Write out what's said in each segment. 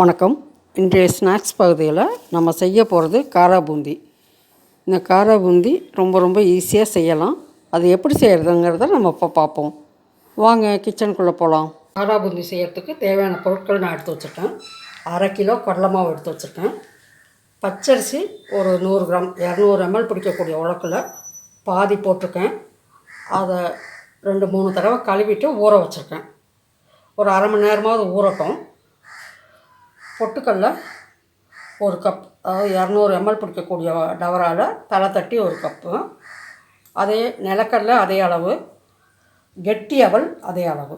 வணக்கம். இன்றைய ஸ்நாக்ஸ் பகுதியில் நம்ம செய்ய போகிறது காரா பூந்தி. இந்த காரா பூந்தி ரொம்ப ரொம்ப ஈஸியாக செய்யலாம். அது எப்படி செய்கிறதுங்கிறத நம்ம இப்போ பார்ப்போம். வாங்க கிச்சனுக்குள்ளே போகலாம் காரா பூந்தி செய்கிறதுக்கு தேவையான பொருட்கள் நான் எடுத்து வச்சுருக்கேன். அரை கிலோ கடலை மாவு எடுத்து வச்சுருக்கேன். பச்சரிசி ஒரு நூறு கிராம் இரநூறு எம்எல் பிடிக்கக்கூடிய உலக்கில் பாதி போட்டிருக்கேன். அதை ரெண்டு மூணு தடவை கழுவிட்டு ஊற வச்சுருக்கேன். ஒரு அரை மணி நேரமாவது ஊறட்டும். பொட்டுக்கல்ல ஒரு கப் அதாவது இரநூறு எம்எல் பிடிக்கக்கூடிய டவரால் தலை தட்டி ஒரு கப்பு அதே நிலக்கடலை அதே அளவு கெட்டி அவல் அதே அளவு.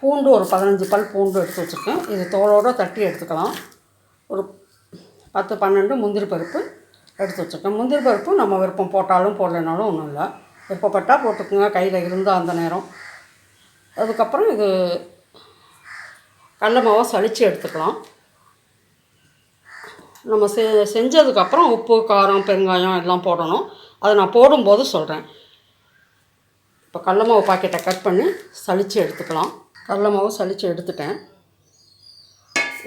பூண்டு ஒரு பதினஞ்சு பல் பூண்டு எடுத்து வச்சுருக்கேன். இது தோலோடு தட்டி எடுத்துக்கலாம். ஒரு பத்து பன்னெண்டு முந்திரி பருப்பு எடுத்து வச்சுருக்கேன். முந்திரி பருப்பு நம்ம விருப்பம் போட்டாலும் போடலைனாலும் ஒன்றும் இல்லை. விருப்பப்பட்டால் போட்டுக்கோங்க. கையில் இருந்தால் அந்த நேரம். அதுக்கப்புறம் இது கடல மாவை சளிச்சு எடுத்துக்கலாம். நம்ம செ செஞ்சதுக்கப்புறம் உப்பு காரம் பெருங்காயம் எல்லாம் போடணும். அதை நான் போடும்போது சொல்கிறேன் இப்போ கடல மாவு பாக்கெட்டை கட் பண்ணி சளிச்சு எடுத்துக்கலாம். கடல மாவு சளிச்சு எடுத்துட்டேன்.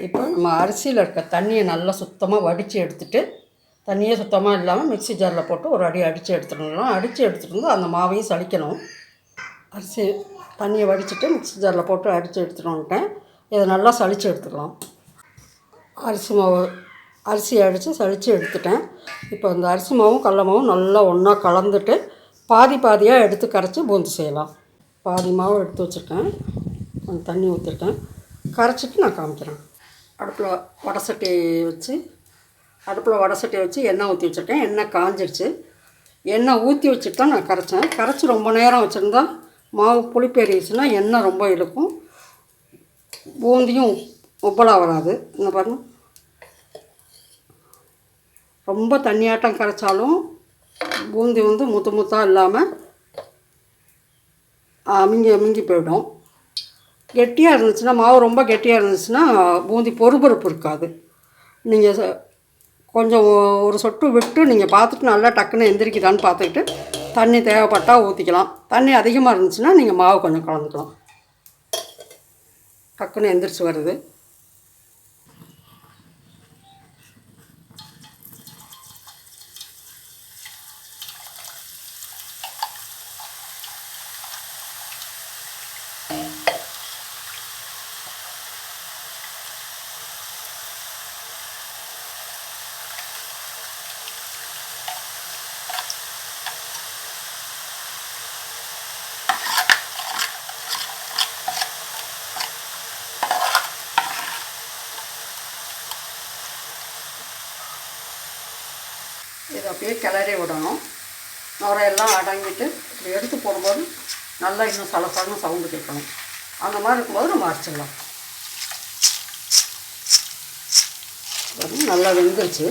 இப்போ நம்ம அரிசியில் இருக்க தண்ணியை நல்லா சுத்தமாக வடித்து எடுத்துட்டு தண்ணியே சுத்தமாக இல்லாமல் மிக்ஸி ஜாரில் போட்டு ஒரு அடி அடித்து எடுத்துடணும். அடித்து எடுத்துகிட்டு வந்து அந்த மாவையும் சளிக்கணும். அரிசி தண்ணியை வடிச்சிட்டு மிக்ஸி ஜாரில் போட்டு அடித்து எடுத்துகிட்டு வந்துட்டேன் இதை நல்லா சலித்து எடுத்துக்கலாம். அரிசி மாவு அரிசி அடித்து சளிச்சு எடுத்துட்டேன். இப்போ இந்த அரிசி மாவும் கடல மாவும் நல்லா ஒன்றா கலந்துட்டு பாதி பாதியாக எடுத்து கரைச்சி பூந்தி செய்யலாம். பாதி மாவு எடுத்து வச்சுருக்கேன். கொஞ்சம் தண்ணி ஊற்றிருக்கேன் கரைச்சிட்டு நான் காமிக்கிறேன். அடுப்பில் வடை சட்டி வச்சு அடுப்பில் வடை சட்டி வச்சு எண்ணெய் ஊற்றி வச்சுருக்கேன். எண்ணெய் காஞ்சிடுச்சு எண்ணெய் ஊற்றி வச்சுட்டு தான் நான் கரைச்சேன். கரைச்சி ரொம்ப நேரம் வச்சுருந்தா மாவு புளிப்பேறிடுச்சுன்னா எண்ணெய் ரொம்ப இழுக்கும். பூந்தியும் உப்பலாக வராது. இந்த பாருங்க. ரொம்ப தண்ணியாட்டம் கரைச்சாலும் பூந்தி வந்து முத்து முத்தாக இல்லாமல் மிங்கி மிங்கி போயிடும். கெட்டியாக இருந்துச்சுன்னா மாவு ரொம்ப கெட்டியாக இருந்துச்சுன்னா பூந்தி பொறுபொறுப்பு இருக்காது. நீங்கள் கொஞ்சம் ஒரு சொட்டு விட்டு நீங்கள் பார்த்துட்டு நல்லா டக்குன்னு எந்திரிக்குதான்னு பார்த்துக்கிட்டு தண்ணி தேவைப்பட்டால் ஊற்றிக்கலாம் தண்ணி அதிகமாக இருந்துச்சுன்னா நீங்கள் மாவு கொஞ்சம் கலந்துக்கலாம். டக்குன்னு எந்திரிச்சு வருது. அப்படியே கிளறி விடணும். நுரையெல்லாம் அடங்கிட்டு இப்படி எடுத்து போடும்போது நல்லா இன்னும் சலசலன்னு சவுண்டு கேட்கணும். அந்த மாதிரி இருக்கும்போது நம்ம அரைச்சிடலாம். நல்லா வெந்துருச்சு.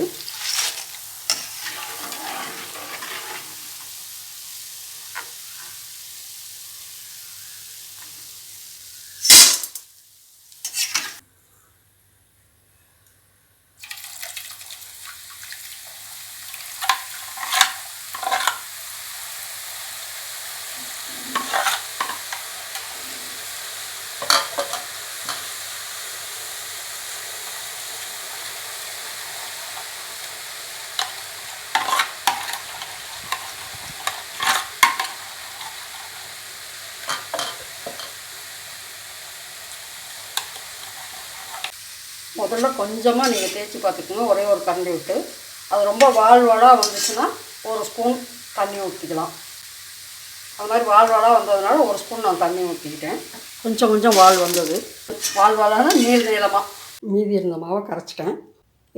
முதல்ல கொஞ்சமாக நீங்கள் தேய்ச்சி பார்த்துக்கோங்க ஒரே ஒரு கரண்டி விட்டு. அது ரொம்ப வாழ்வாளாக வந்துச்சுன்னா ஒரு ஸ்பூன் தண்ணி ஊற்றிக்கலாம் அது மாதிரி வாழ்வாளாக வந்ததுனால ஒரு ஸ்பூன் நான் தண்ணி ஊற்றிக்கிட்டேன் கொஞ்சம் கொஞ்சம் வாழ் வந்தது. வால் வாலான நீள் நீளமாக மீதி இருந்த மாவை கரைச்சிட்டேன்.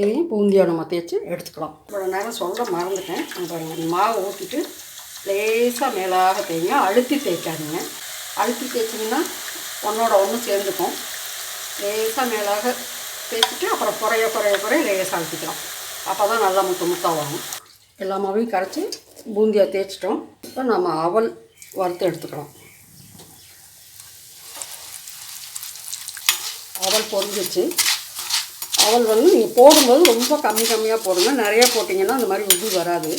இதையும் பூந்தியாக நம்ம தேய்ச்சி எடுத்துக்கலாம். இவ்வளோ நேரம் சொல்ல மறந்துட்டேன். அங்க மாவை ஊற்றிட்டு லேசாக மேலாக தேய்ங்க. அழுத்தி தேய்க்காதீங்க. அழுத்தி தேய்ச்சிங்கன்னா ஒன்றோட ஒன்று சேர்ந்துக்கும். லேசாக மேலாக தேய்ச்சிட்டு அப்புறம் குறைய குறைய குறைய லேசாக அழுத்திக்கலாம். அப்போ தான் நல்லா முத்து முத்தாக வரும். எல்லா மாவையும் கரைச்சி பூந்தியாக தேய்ச்சிட்டோம். இப்போ நம்ம அவல் வறுத்து எடுத்துக்கலாம். அவல் பொரிஞ்சிச்சு. அவல் வந்து நீங்கள் போடும்போது ரொம்ப கம்மி கம்மியாக போடுங்க. நிறைய போட்டிங்கன்னா அந்த மாதிரி உதி வராது.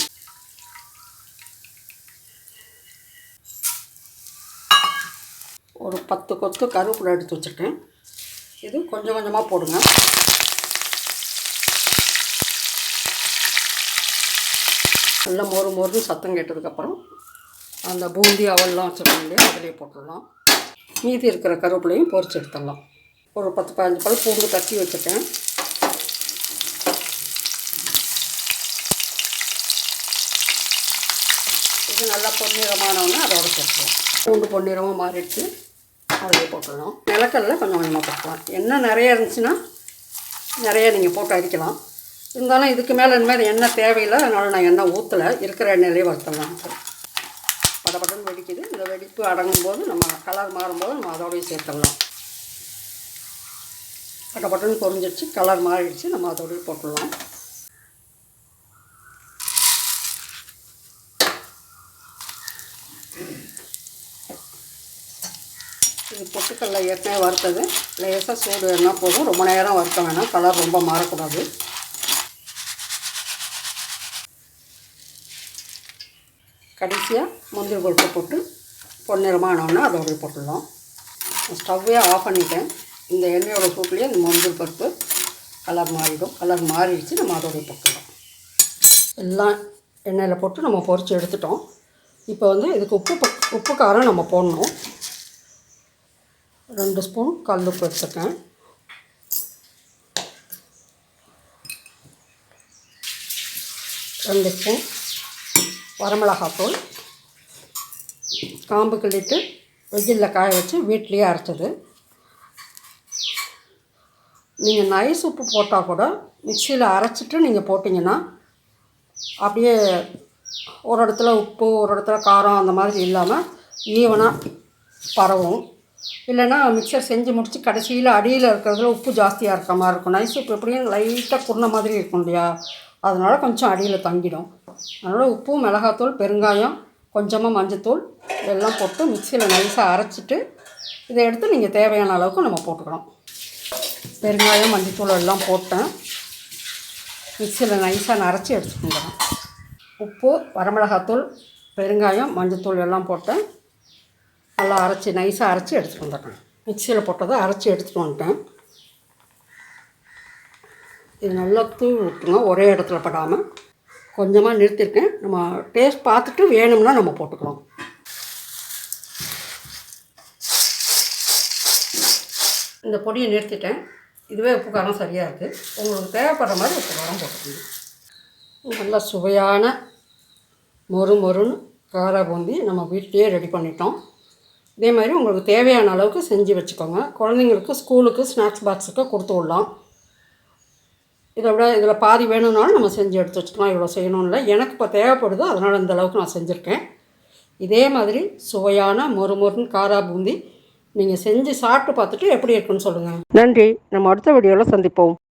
ஒரு பத்து கொத்து கருவேப்பிலை எடுத்து வச்சுருக்கேன். இது கொஞ்சம் கொஞ்சமாக போடுங்க. நல்லா மொறு மொறு சத்தம் கேட்டதுக்கப்புறம் அந்த பூந்தி அவல்லாம் வச்சுருக்கோம் இல்லையா அதிலே போட்டுடலாம். மீதி இருக்கிற கருவேப்பிலையும் பொறிச்சு எடுத்துடலாம். ஒரு பத்து பதினஞ்சு பல் பூண்டு தட்டி வச்சுட்டேன் இது நல்லா பொன்னிறமானவொன்னே அதோட சேர்த்துக்கலாம். பூண்டு பொன்னிறமாக மாறிடுச்சு. அதிலே போட்டுடலாம் நிலக்கடலை கொஞ்சம் கொஞ்சமாக போட்டுக்கலாம். எண்ணெய் நிறைய இருந்துச்சுன்னா நிறைய நீங்கள் போட்டு அரிக்கலாம் இருந்தாலும் இதுக்கு மேலே இனிமேல் எண்ணெய் தேவையில்லை. அதனால் நான் எண்ணெய் ஊற்றலை இருக்கிற எண்ணெயிலே வறுத்தலாம் படபடன்னு வெடிக்குது. இந்த வெடிப்பு அடங்கும் போது நம்ம கலர் மாறும்போது நம்ம அதோடய சேர்த்துடலாம். படபடன்னு பொறிஞ்சிடுச்சு கலர் மாறிடுச்சு. நம்ம அதோடய போட்டுடலாம். இது பொட்டுக்கடலை ஏற்கனவே வறுத்தது. லேசாக சூடு வேணா போதும். ரொம்ப நேரம் வறுக்க வேணாம். கலர் ரொம்ப மாறக்கூடாது. கடைசியாக முந்திரி பருப்பு போட்டு பொன்னிறமாக ஆனோன்னா அதோடய போட்டுடலாம். ஸ்டவ்வே ஆஃப் பண்ணிட்டேன். இந்த எண்ணெயோட சூட்லேயே இந்த முந்திரி பருப்பு கலர் மாறிடும். கலர் மாறிடுச்சு. நம்ம அதோடைய போட்டுடலாம். எல்லாம் எண்ணெயில் போட்டு நம்ம பொரித்து எடுத்துட்டோம். இப்போ வந்து இதுக்கு உப்பு உப்பு காரம் நம்ம போடணும். ரெண்டு ஸ்பூன் கல் உப்பு எடுத்துருக்கேன் ரெண்டு ஸ்பூன் வரமிளகாத்தூள். காம்பு கிள்ளிட்டு வெயிலில் காய வச்சு வீட்லேயே அரைச்சது. நீங்கள் நைஸ் உப்பு போட்டால் கூட மிக்சியில் அரைச்சிட்டு நீங்கள் போட்டிங்கன்னா அப்படியே ஒரு இடத்துல உப்பு ஒரு இடத்துல காரம் அந்த மாதிரி இல்லாமல் ஈவனாக பரவும். இல்லைன்னா மிக்சர் செஞ்சு முடித்து கடைசியில் அடியில் இருக்கிறதுல உப்பு ஜாஸ்தியாக இருக்க மாதிரி இருக்கும். நைஸ் உப்பு எப்படியும் லைட்டாக குருண மாதிரி இருக்கும் இல்லையா? அதனால் கொஞ்சம் அடியில் தங்கிடும். அதனால் உப்பு மிளகாத்தூள் பெருங்காயம் கொஞ்சமாக மஞ்சத்தூள் இதெல்லாம் போட்டு மிக்சியில் நைஸாக அரைச்சிட்டு இதை எடுத்து நீங்கள் தேவையான அளவுக்கு நம்ம போட்டுக்கணும் பெருங்காயம் மஞ்சத்தூள் எல்லாம் போட்டேன். மிக்சியில் நைஸாக நரைச்சி எடுத்துக்கோங்க. உப்பு வரமிளகாத்தூள் பெருங்காயம் மஞ்சத்தூள் எல்லாம் போட்டேன். நல்லா அரைச்சி நைஸாக அரைச்சி எடுத்துகிட்டு வந்துட்டேன் மிக்சியில் போட்டதை அரைச்சி எடுத்துகிட்டு வந்துட்டேன். இது நல்லா தூவி விட்டுருங்க ஒரே இடத்துல படாமல் கொஞ்சமாக நிறுத்தியிருக்கேன் நம்ம டேஸ்ட் பார்த்துட்டு வேணும்னா நம்ம போட்டுக்கலாம். இந்த பொடியை நிறுத்திட்டேன். இதுவே உப்பு காரம் சரியாக இருக்குது உங்களுக்கு தேவைப்படுற மாதிரி உப்பு காரம் போட்டுக்கணும் நல்லா சுவையான மொறு மொறுன்னு காரை பூந்தி நம்ம வீட்டிலேயே ரெடி பண்ணிட்டோம். இதே மாதிரி உங்களுக்கு தேவையான அளவுக்கு செஞ்சு வச்சுக்கோங்க. குழந்தைங்களுக்கு ஸ்கூலுக்கு ஸ்நாக்ஸ் பாக்ஸுக்கு கொடுத்து விடலாம். இதை விட இதில் பாதி வேணும்னாலும் நம்ம செஞ்சு எடுத்து வச்சுக்கலாம். இவ்வளோ செய்யணும்ல இல்லை. எனக்கு இப்போ தேவைப்படுதோ அதனால் இந்த அளவுக்கு நான் செஞ்சுருக்கேன். இதே மாதிரி சுவையான மொறு மொறுன்னு காரா பூந்தி நீங்கள் செஞ்சு சாப்பிட்டு பார்த்துட்டு எப்படி இருக்குன்னு சொல்லுங்கள் நன்றி. நம்ம அடுத்த வீடியோவில் சந்திப்போம்.